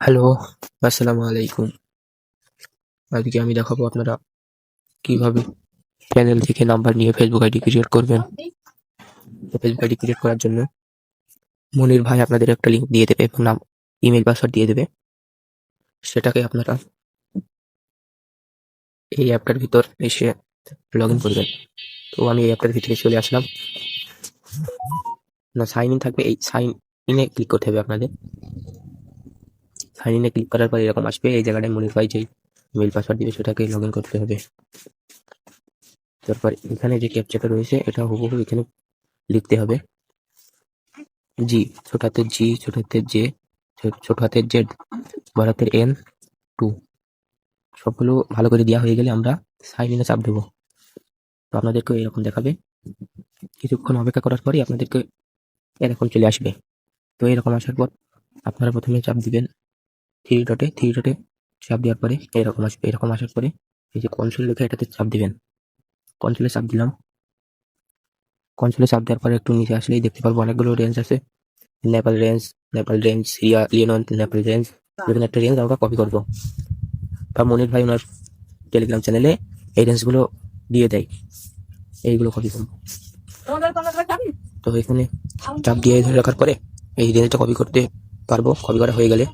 Hello, আসসালামু আলাইকুম। আজকে আমি দেখাবো আপনারা কীভাবে প্যানেল থেকে নাম্বার নিয়ে ফেসবুক আইডি ক্রিয়েট করবেন। ফেসবুক আইডি ক্রিয়েট করার জন্য মনির ভাই আপনাদের একটা লিঙ্ক দিয়ে দেবে এবং নাম ইমেল পাসওয়ার্ড দিয়ে দেবে সেটাকে আপনারা এই অ্যাপটার ভিতর এসে লগ ইন করবেন তো আমি এই অ্যাপটার ভিতরে চলে আসলাম না সাইন ইন থাকবে এই সাইন ইনে ক্লিক করতে হবে আপনাদের সাইন ইনে ক্লিক করার পর এরকম আসবে। এই জায়গাটায় ভাই যেই মেল পাসওয়ার্ড দিবে, সেটাকে লগ ইন করতে হবে। তারপর এখানে যে ক্যাপচাটা রয়েছে, এটা হুবহু এখানে লিখতে হবে। জি ছোট হাতের জি ছোট হাতের জে ছোট হাতের জেড বড় হাতের এন টু সবগুলো ভালো করে দেওয়া হয়ে গেলে আমরা সাইন ইনে চাপ দেবো। তো আপনাদেরকে এরকম দেখাবে। কিছুক্ষণ অপেক্ষা করার পরই আপনাদেরকে এরকম চলে আসবে। তো এরকম আসার পর আপনারা প্রথমে চাপ দিবেন থ্রি ডটে থ্রি ডটে চাপ দেওয়ার পরে এরকম আসবে এরকম আসার পরে এই যে কনসোল লেখা এটাতে চাপ দিবেন। কনসোলে চাপ দিলাম। কনসোলে চাপ দেওয়ার পরে একটু নিচে আসলেই দেখতে পারব অনেকগুলো রেঞ্জ আছে। Nepal range Nepal range Syria লিওনন Nepal range যেখানে একটা রেঞ্জ আমরা কপি করব। বা মনির ভাই ওনার টেলিগ্রাম চ্যানেলে এই রেঞ্জগুলো দিয়ে দেয়। এইগুলো কপি করব। তো এখানে চাপ দিয়ে ধরে রাখার পরে এই রেঞ্জটা কপি করতে পারব। কপি করা হয়ে গেলে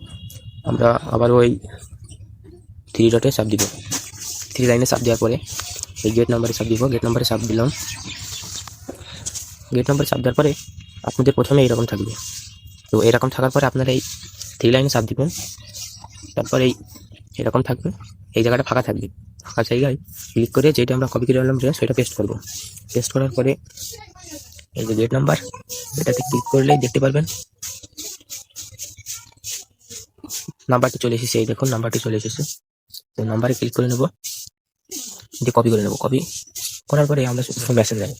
আমরা আবার ওই থ্রি ডটে চাপ দিব। থ্রি লাইনে চাপ দেওয়ার পরে এই গেট নাম্বারে চাপ দিব। গেট নাম্বারে চাপ দিলাম। গেট নাম্বারে চাপ দেওয়ার পরে আপনাদের প্রথমে এইরকম থাকবে। তো এরকম থাকার পরে আপনারা এই থ্রি লাইনে চাপ দিবেন। তারপর এই এরকম থাকবে। এই জায়গাটা ফাঁকা থাকবে। ফাঁকা জায়গায় ক্লিক করে যেটা আমরা কপি করে আনলাম সেটা পেস্ট করব। পেস্ট করার পরে এই যে গেট নাম্বার এটাতে ক্লিক করলেই দেখতে পারবেন। নাম্বারটি চলে এসেছে, এই দেখুন, নাম্বারটি চলে এসেছে। তো নাম্বারে ক্লিক করে নেব। দিয়ে কপি করে নেব কপি করার পরে আমরা মেসেঞ্জার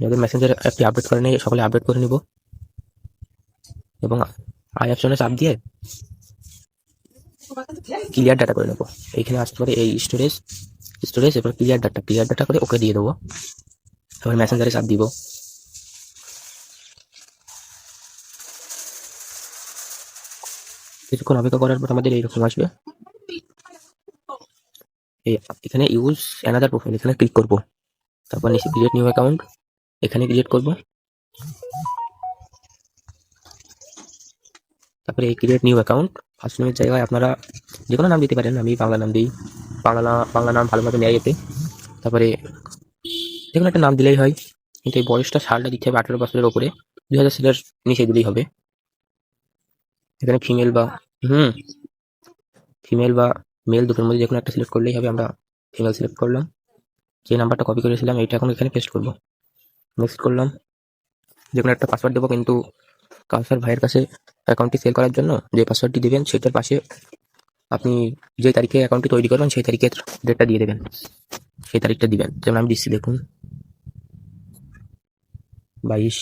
যাদের মেসেঞ্জার অ্যাপটি আপডেট করে নেই, সকলে আপডেট করে নেব। এবং আই অপশনে চাপ দিয়ে ক্লিয়ার ডাটা করে নেব। এইখানে আসতে পারে এই স্টোরেজ স্টোরেজ এবার ক্লিয়ার ডাটা ক্লিয়ার ডাটা করে ওকে দিয়ে দেবো। এবার মেসেঞ্জারে চাপ দিব। কিছুক্ষণ অপেক্ষা করার পর আমাদের এইরকম আসবে। এখানে ইউজ অ্যানাদার প্রোফাইল এখানে ক্লিক করব। তারপর নিচে ক্রিয়েট নিউ অ্যাকাউন্ট এখানে ক্রিয়েট করব। তারপরে এই ক্রিয়েট নিউ অ্যাকাউন্ট ফার্স্ট নেমের জায়গায় আপনারা যে কোনো নাম দিতে পারেন, আমি বাংলা নাম দিই। বাংলা বাংলা নাম ভালোভাবে নেয় এতে। তারপরে যে কোনো একটা নাম দিলেই হয়। কিন্তু এই বয়সটা সালটা দিতে হবে আঠেরো বছরের ওপরে। দুই হাজার সালের নিচে দিলেই হবে। এখানে ফিমেল বা, হুম ফিমেল বা মেল দুটোর মধ্যে যে কোনো একটা সিলেক্ট করলেই হবে, আমরা ফিমেল সিলেক্ট করলাম। যে নাম্বারটা কপি করেছিলাম, এইটা এখন এখানে পেস্ট করব। নেক্সট করলাম যে কোনো একটা পাসওয়ার্ড দেবো, কিন্তু কাউসার ভাইয়ের কাছে অ্যাকাউন্টটি সেল করার জন্য যে পাসওয়ার্ডটি দেবেন, সেটার পাশে আপনি যে তারিখে অ্যাকাউন্টটি তৈরি করবেন, সেই তারিখের ডেটটা দিয়ে দেবেন। সেই তারিখটা দিবেন। যেমন আমি দিচ্ছি, দেখুন। বাইশ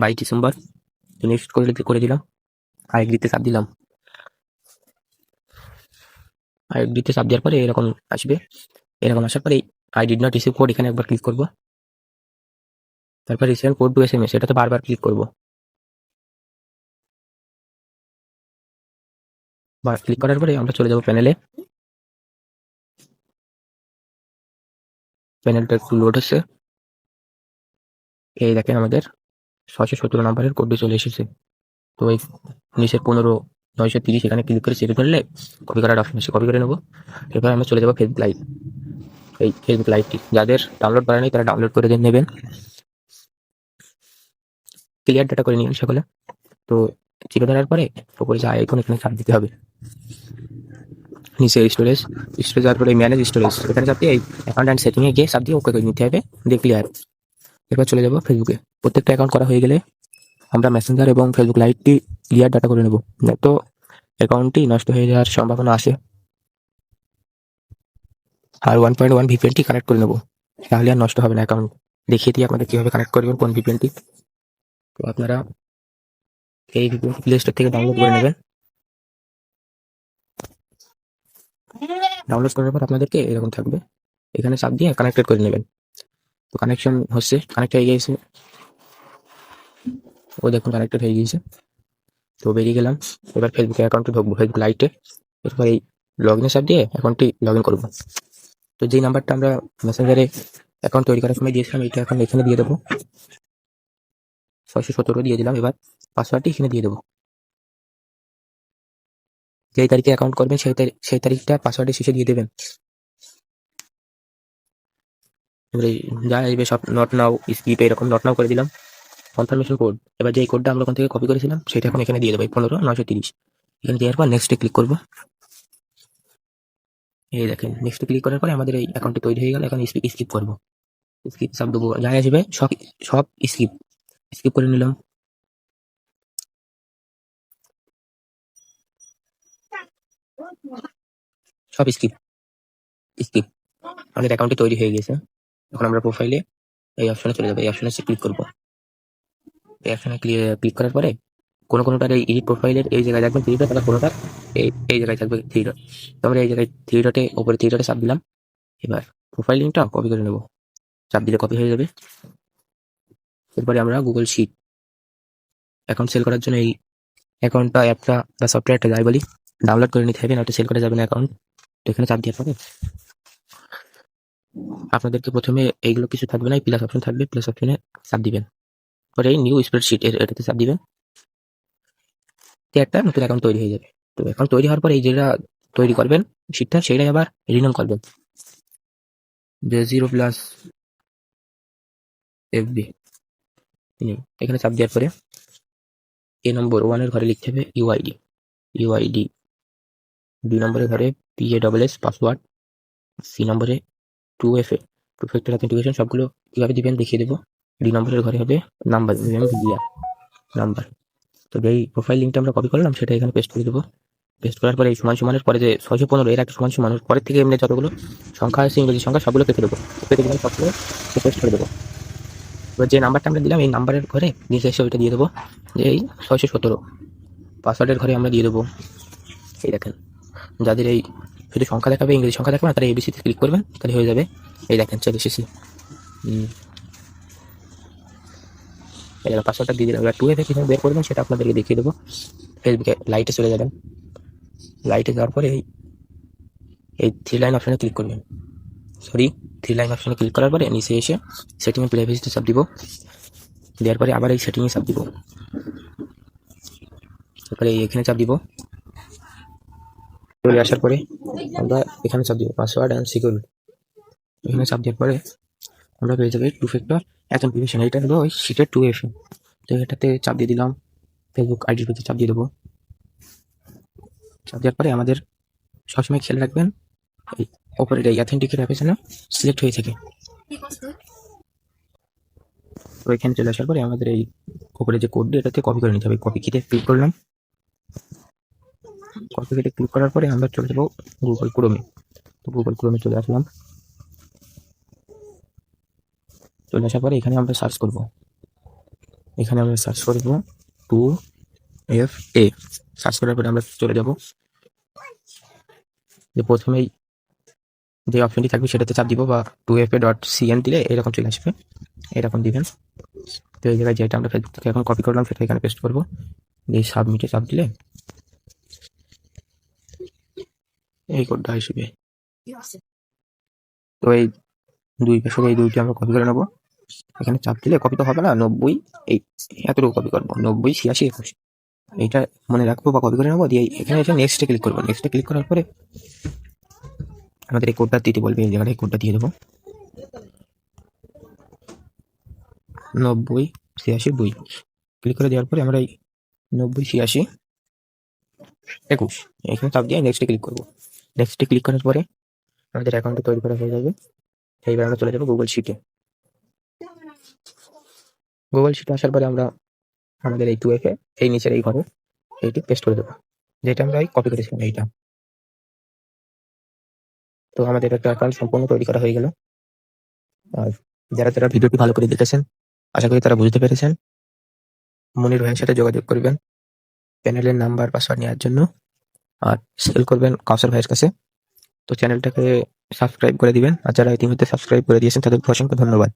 বাইশ ডিসেম্বর। নেক্সট করে করে দিলাম। আইডিতে চাপ দিলাম। আইডিতে চাপ দেওয়ার পরে এরকম আসবে। এরকম আসার পরে I did not receive code এখানে একবার ক্লিক করব। তারপর resend code to S M S এটাতে বারবার ক্লিক করব। ক্লিক করার পরে আমরা চলে যাব প্যানেলে প্যানেলটা একটু লোড হচ্ছে। এই দেখেন আমাদের ছশো সতেরো নাম্বারের কোডটি চলে এসেছে। তো এই নিচের পনেরো, নয়শো তিরিশ এখানে ক্লিক করে চেপে ধরলে কপি করার অপশন আছে কপি করে নেব। এবার আমরা চলে যাব ফেসবুক লাইভ এই ফেসবুক লাইভটি যাদের ডাউনলোড করা নেই তারা ডাউনলোড করে নেবেন। ক্লিয়ার ডাটা করে নিন সকলে। তো চিপে ধরার পরে ওপরে যা আইকন এখানে চাপ দিতে হবে। নিচে স্টোরেজ স্টোরেজ যাওয়ার পরে ম্যানেজ স্টোরেজ এখানে চাপ দিয়ে এই অ্যাকাউন্ট অ্যান্ড সেটিংয়ে গিয়ে চাপ দিয়ে ওকে করে নিতে হবে। দিয়ে ক্লিয়ার এবার চলে যাব ফেসবুকে প্রত্যেকটা অ্যাকাউন্ট করা হয়ে গেলে আমরা মেসেঞ্জার এবং ফেসবুক লাইভটি ক্লিয়ার ডাটা করে নেব। তো অ্যাকাউন্টটি নষ্ট হয়ে যাওয়ার সম্ভাবনা আছে। আর ওয়ান পয়েন্ট ওয়ান ভিপিএনটি কানেক্ট করে নেব। তাহলে আর নষ্ট হবে না অ্যাকাউন্ট দেখিয়ে দিই আপনাদের কীভাবে কানেক্ট করবেন, কোন ভিপিএনটি তো আপনারা এই ভিপিএনটি প্লে স্টোর থেকে ডাউনলোড করে নেবেন। ডাউনলোড করার পর আপনাদেরকে এরকম থাকবে। এখানে চাপ দিয়ে কানেক্টেড করে নেবেন। তো কানেকশন হচ্ছে কানেক্ট হয়ে গিয়েছে। ও দেখুন কানেক্টেড হয়ে গিয়েছে। তো বেরিয়ে গেলাম। এবার ফেসবুকে অ্যাকাউন্টে ঢুকবো ফেসবুক লাইটে এরপর এই লগ ইন সাপ দিয়ে অ্যাকাউন্টটি লগ ইন করব। তো যেই নাম্বারটা আমরা মেসেঞ্জারে অ্যাকাউন্ট তৈরি করার সময় দিয়েছিলাম এটা এখন এখানে দিয়ে দেবো। ছয়শো সতেরো দিয়ে দিলাম এবার। পাসওয়ার্ডটি এখানে দিয়ে দেবো। যেই তারিখে অ্যাকাউন্ট করবেন, সেই তারিখ সেই তারিখটা পাসওয়ার্ডের শেষে দিয়ে দেবেন। এবারে যা আসবে সব নট নাও স্কিপ এরকম নট নাও করে দিলাম। কনফার্মেশন কোড এবার যে কোডটা আমরা ওখান থেকে কপি করেছিলাম, সেটা এখন এখানে দিয়ে দেবো পনেরো, নয়শো তিরিশ। এখানে দেওয়ার পর নেক্সটে ক্লিক করব। এই দেখেন নেক্সটে ক্লিক করার পরে আমাদের এই অ্যাকাউন্টটি তৈরি হয়ে গেল, এখন স্কিপ করব। স্কিপ সব দেবো যা আসবে, সব সব স্কিপ স্কিপ করে নিলাম। সব স্কিপ স্কিপ আমাদের অ্যাকাউন্টটি তৈরি হয়ে গেছে। এখন আমরা প্রোফাইলে এই অপশনে চলে যাব, এই অপশনে ক্লিক করব। অপশনে ক্লিক করার পরে কোনো কোনোটার এই এডিট প্রোফাইলের এই জায়গায় থাকবে থ্রি ডট আবার কোনোটা এই এই জায়গায় থাকবে থ্রি ডট তো আমরা এই জায়গায় থ্রি ডটে ওপরে থ্রি ডটে চাপ দিলাম। এবার প্রোফাইল লিঙ্কটা কপি করে নেব। চাপ দিলে কপি হয়ে যাবে। এরপরে আমরা গুগল শিট অ্যাকাউন্ট সেল করার জন্য এই অ্যাকাউন্টটা অ্যাপটা বা সফটওয়্যারটা যাই বলি ডাউনলোড করে নিতে হবে না সেল করা যাবে না অ্যাকাউন্ট তো এখানে চাপ দিয়ে পরে আপনাদেরকে প্রথমে এইগুলো কিছু থাকবে না প্লাস অপশন থাকবে প্লাস অপশনে চাপ দিবেন। পরে নিউ স্প্রেডশিট এটাতে চাপ দিবেন তো একটা নতুন অ্যাকাউন্ট তৈরি হয়ে যাবে। তো অ্যাকাউন্ট তৈরি হওয়ার পরে এই যেটা তৈরি করবেন শিটটা সেটাই আবার রিনাম করবেন। যে জিরো প্লাস এফবি এখানে চাপ দেওয়ার পরে এ নম্বর ওয়ানের ঘরে লিখতে হবে ইউআইডি ইউআইডি দুই নম্বরের ঘরে P A double S password C নম্বরে two F A two factor authentication সবগুলো কীভাবে দিবেন দেখিয়ে দেবো। ডি নম্বরের ঘরে হবে নাম্বার ভিডিয়া নাম্বার তো যেই প্রোফাইল লিঙ্কটা আমরা কপি করলাম, সেটা এখানে পেস্ট করে দেবো। পেস্ট করার পরে এই সমান সমানের পরে যে ছয়শো পনেরো, এর একটা সমান সমানের পরের থেকে এমনি যতগুলো সংখ্যা আছে, ইংরেজি সংখ্যা, সবগুলো কেটে দেবো। কেটে দিলাম সবগুলো পেস্ট করে দেবো। এবার যে নাম্বারটা আমরা দিলাম, এই নাম্বারের ঘরে নিচে এসে ওইটা দিয়ে দেবো। যে এই ছয়শো সতেরো পাসওয়ার্ডের ঘরে আমরা দিয়ে দেবো। এই দেখেন, যাদের এই শুধু সংখ্যা দেখাবে, ইংরেজি সংখ্যা দেখাবে না, তারা এবিসিতে ক্লিক করবেন, তাহলে হয়ে যাবে। এই দেখেন চলে এসেছি। এই পাসওয়ার্ডটা দিয়ে দিলাম এবার টু এফে কীভাবে বের করবেন সেটা আপনাদেরকে দেখিয়ে দেবো। ফেসবুকে লাইটে চলে যাবেন। লাইটে যাওয়ার পরে এই এই থ্রি লাইন অপশানে ক্লিক করবেন। সরি থ্রি লাইন অপশানে ক্লিক করার পরে নিচে এসে সেটিং প্রাইভেসিতে চাপ দিব। দেওয়ার পরে আবার এই সেটিংয়ে চাপ দিব। তারপরে এখানে চাপ দিব। চলে আসার পরে আমরা এখানে চাপ দিব। পাসওয়ার্ড অ্যান্ড সিকিউরিটি এখানে চাপ দেওয়ার পরে আমরা পেয়ে যাবে টু ফ্যাক্টর অ্যাথেন্টিকেশন এটা হলো ওই সিটের টু এফ তো এটাতে চাপ দিয়ে দিলাম। ফেসবুক আইডির ভিতরে চাপ দিয়ে দেবো। চাপ দেওয়ার পরে আমাদের সবসময় খেয়াল রাখবেন, এই ওপরের এই অ্যাথেন্টিকের অ্যাপে যেন সিলেক্ট হয়ে থাকে। তো এখানে চলে আসার পরে আমাদের এই উপরে যে কোডটি এটাতে কপি করে নিতে হবে। কপি কিতে ক্লিক করলাম। কপি কিতে ক্লিক করার পরে আমরা চলে যাব গুগল ক্রোমে তো গুগল ক্রোমে চলে আসলাম। চলে আসার পরে এখানে আমরা সার্চ করব। এখানে আমরা সার্চ করব টু এফ এ সার্চ করার পরে আমরা চলে যাব। যে প্রথমেই যে অপশনটি থাকবে সেটাতে চাপ দিব বা two F A dot CN দিলে এরকম চলে আসবে। এরকম দিবেন। তো এই জায়গায় যেটা আমরা ফেসবুক থেকে এখন কপি করলাম, সেটা এখানে পেস্ট করব। এই সাবমিটে চাপ দিলে এই কোডটা আসবে। তো এই দুই পাশে এই দুইটি আমরা কপি করে নেব। এখানে চাপ দিলে কপি তো হবে না, নব্বই এই এতটুকু কপি করব, নব্বই, ছিয়াশি, একুশ। এইটা মনে রাখব বা কপি করে নেব, দিয়ে এখানে এসে নেক্সটে ক্লিক করব। নেক্সটে ক্লিক করার পরে আমাদের এই কোডটা দিতে বলবে, এই জায়গাটায় কোডটা দিয়ে দেবো। নব্বই, ছিয়াশি, দুই। ক্লিক করে দেওয়ার পরে আমরা এই নব্বই, ছিয়াশি, একুশ, এখানে চাপ দিয়ে নেক্সটে ক্লিক করব। নেক্সটে ক্লিক করার পরে আমাদের অ্যাকাউন্টটা তৈরি করা হয়ে যাবে। এইবার আমরা চলে যাব গুগল শিটে গুগল শিটে আসার পরে আমরা আমাদের এই টু এফে এই নিচের এই ঘরে এইটি পেস্ট করে দেবো, যেটা আমরা এই কপি করেছিলাম এইটা। তো আমাদের একটা অ্যাকাউন্ট সম্পূর্ণ তৈরি করা হয়ে গেল। আর যারা যারা ভিডিওটি ভালো করে দেখেছেন, আশা করি তারা বুঝতে পেরেছেন। মনির ভাইয়ের সাথে যোগাযোগ করবেন প্যানেলের নাম্বার পাসওয়ার্ড নেওয়ার জন্য, আর সেল করবেন কাউসার ভাইয়ের কাছে। তো চ্যানেলটাকে সাবস্ক্রাইব করে দিবেন, আর যারা ইতিমধ্যে সাবস্ক্রাইব করে দিয়েছেন, তাদেরকে অসংখ্য ধন্যবাদ।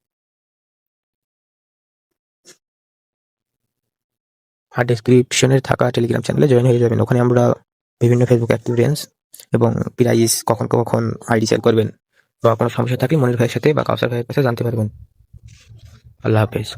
আর ডিসক্রিপশনে থাকা টেলিগ্রাম চ্যানেলে জয়েন হয়ে যাবেন। ওখানে আমরা বিভিন্ন ফেসবুক অ্যাক্টিভেন্স এবং প্রাইস কখন কখন আইডি শেয়ার করবেন। বা কোনো সমস্যা থাকলে মনির ভাইয়ের সাথে বা কাউসার ভাইয়ের কাছে জানতে পারবেন। আল্লাহ হাফেজ।